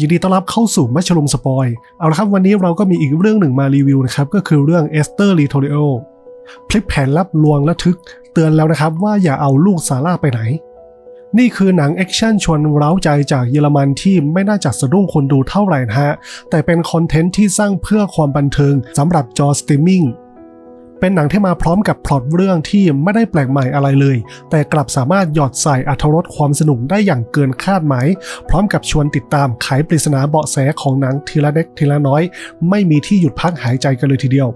ยินดีต้อนรับเข้าสู่มัชลุมสปอย เอาละครับวันนี้เราก็มีอีกเรื่องหนึ่งมารีวิวนะครับ ก็คือเรื่องเอสเตอร์ลีโทริโอพลิกแผนลับลวงและทึก เตือนแล้วนะครับว่าอย่าเอาลูกซาร่าไปไหน นี่คือหนังแอคชั่นชวนเร้าใจจากเยอรมันที่ไม่น่าจะสะดุ้งคนดูเท่าไหร่นะฮะ แต่เป็นคอนเทนต์ที่สร้างเพื่อความบันเทิงสำหรับจอสตรีมมิ่ง เป็นหนังที่มาพร้อมกับพล็อตเรื่องที่ไม่ได้แปลกใหม่อะไรเลย แต่กลับสามารถหยอดใส่อรรถรสความสนุกได้อย่างเกินคาดหมาย พร้อมกับชวนติดตามไขปริศนาเบาะแสของหนังทีละเล็กทีละน้อย ไม่มีที่หยุดพักหายใจกันเลยทีเดียว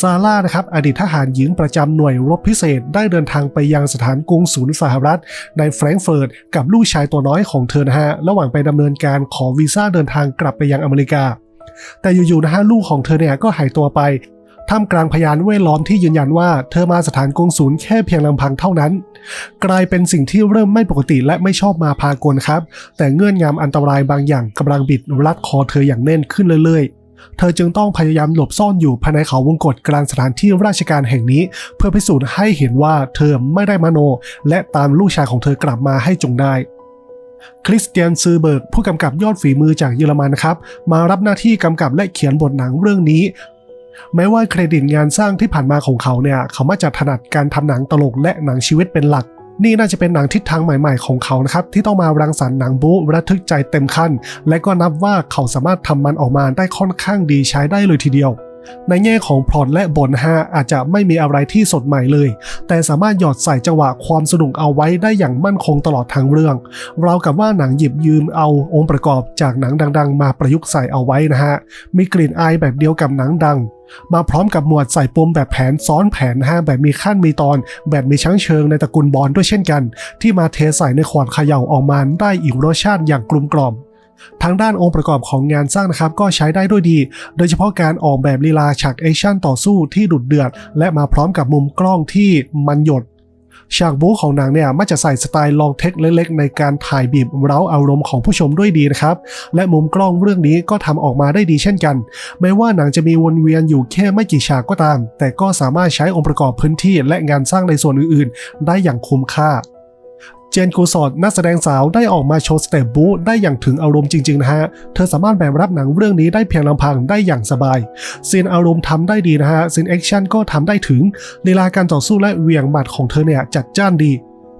ซาร่านะครับอดีตทหารหญิงประจำหน่วยรบพิเศษได้เดินทางไปยังสถานกงศูนย์สหรัฐ ในแฟรงก์เฟิร์ตกับลูกชายตัวน้อยของเธอนะฮะระหว่างไปดำเนินการขอวีซ่าเดินทางกลับไปยังอเมริกา แต่อยู่ๆนะฮะลูกของเธอเนี่ยก็หายตัวไป ท่ามกลางพยานแวดล้อมที่ยืนยันว่าเธอมาสถานกงศูนย์แค่เพียงลำพังเท่านั้น กลายเป็นสิ่งที่เริ่มไม่ปกติและไม่ชอบมาพากลครับ แต่เงื่อนงำอันตรายบางอย่างกำลังบิดรัดคอเธออย่างแน่นขึ้นเรื่อยๆ เธอจึงต้องพยายามหลบซ่อนอยู่ภายในเขาวงกฏกลางสถานที่ราชการแห่งนี้ เพื่อพิสูจน์ให้เห็นว่าเธอไม่ได้มโน และตามลูกชายของเธอกลับมาให้จงได้คริสเตียนซือเบิร์กผู้กำกับยอดฝีมือจากเยอรมันครับ มารับหน้าที่กำกับและเขียนบทหนังเรื่องนี้ แม้ว่าเครดิตงานสร้างที่ผ่านมาของเขาเนี่ย เขามักจะถนัดการทำหนังตลกและหนังชีวิตเป็นหลัก นี่น่าจะเป็นหนังทิศทางใหม่ๆของเขานะครับ ที่ต้องมารังสรรค์หนังบู๊ระทึกใจเต็มขั้น และก็นับว่าเขาสามารถทำมันออกมาได้ค่อนข้างดีใช้ได้เลยทีเดียว ในแง่ของพล็อตและบทนะฮะอาจจะไม่มีอะไรที่สดใหม่เลย แต่สามารถหยอดใส่จังหวะความสนุกเอาไว้ได้อย่างมั่นคงตลอดทางเรื่อง เรากับว่าหนังหยิบยืมเอาองค์ประกอบจากหนังดัง ๆ มาประยุกต์ใส่เอาไว้นะฮะ มีกลิ่นอายแบบเดียวกับหนังดัง มาพร้อมกับหมวดใส่ปมแบบแผนซ้อนแผนนะฮะแบบมีขั้นมีตอน แบบมีชั้งเชิงในตระกูลบอลด้วยเช่นกัน ที่มาเทใส่ในขวดเขย่าออกมาได้อีกรสชาติอย่างกลมกล่อม ทางด้านองค์ประกอบของงานสร้างนะครับก็ใช้ได้ด้วยดี โดยเฉพาะการออกแบบลีลาฉากแอคชั่นต่อสู้ที่ดุดเดือด และมาพร้อมกับมุมกล้องที่มันหยดฉากบู๊ของหนังเนี่ยมักจะใส่สไตล์ลองเทคเล็กๆ ในการถ่ายบีบเร้าอารมณ์ของผู้ชมด้วยดีนะครับ และมุมกล้องเรื่องนี้ก็ทำออกมาได้ดีเช่นกัน แม้ว่าหนังจะมีวนเวียนอยู่แค่ไม่กี่ฉากก็ตาม แต่ก็สามารถใช้องค์ประกอบพื้นที่และงานสร้างในส่วนอื่นๆ ได้อย่างคุ้มค่า เจนกูสอดนักแสดงสาวได้ออกมาโชว์สเตปบูได้อย่างถึงอารมณ์จริงๆนะฮะ เธอสามารถแบกรับหนังเรื่องนี้ได้เพียงลำพังได้อย่างสบายซีนอารมณ์ทำได้ดีนะฮะซีนแอคชั่นก็ทำได้ถึงลีลาการต่อสู้และเหวี่ยงหมัดของเธอเนี่ยจัดจ้านดี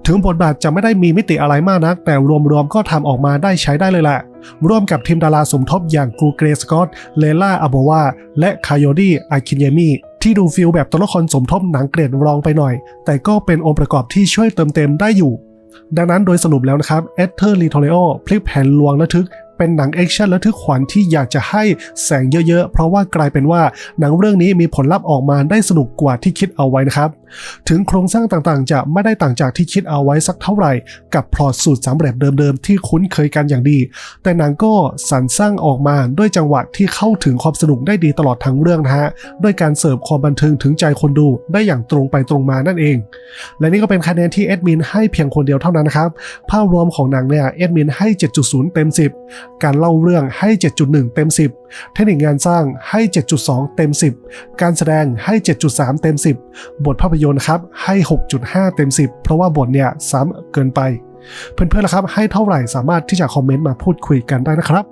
ถึงบทบาทจะไม่ได้มีมิติอะไรมากนัก แต่รวมๆก็ทำออกมาได้ใช้ได้เลยแหละร่วมกับทีมดาราสมทบอย่างกรูเกรสกอตเลล่าอโบวาและคายอดี้อาคินเยมีที่ดูฟิลแบบตัวละครสมทบหนังเกรดรองไปหน่อย แต่ก็เป็นองค์ประกอบที่ช่วยเติมเต็มได้อยู่ ดังนั้นโดยสรุปแล้วนะครับเอเธอร์ลีโทเรโอพลิกแผนลวงระทึก เป็นหนังแอคชั่นระทึกขวัญที่อยากจะให้แสงเยอะๆ เพราะว่ากลายเป็นว่าหนังเรื่องนี้มีผลลัพธ์ออกมาได้สนุกกว่าที่คิดเอาไว้นะครับ ถึงโครงสร้างต่างๆ จะไม่ได้ต่างจากที่คิดเอาไว้สักเท่าไหร่ กับพล็อตสูตรสำเร็จเดิมๆ ที่คุ้นเคยกันอย่างดี แต่หนังก็สรรสร้างออกมาด้วยจังหวะที่เข้าถึงความสนุกได้ดีตลอดทั้งเรื่องนะฮะด้วยการเสิร์ฟความบันเทิงถึงใจคนดูได้อย่างตรงไปตรงมานั่นเอง และนี่ก็เป็นคะแนนที่แอดมินให้เพียงคนเดียวเท่านั้นนะครับภาพรวมของหนังเนี่ยแอดมินให้ 7.0 เต็ม 10การเล่าเรื่องให้ 7.1 เต็ม 10 เทคนิคงานสร้างให้ 7.2 เต็ม 10 การแสดงให้ 7.3 เต็ม 10 บทภาพยนตร์ครับให้ 6.5 เต็ม 10 เพราะว่าบทเนี่ยซ้ำเกินไป เพื่อนๆละครับให้เท่าไหร่สามารถที่จะคอมเมนต์มาพูดคุยกันได้นะครับ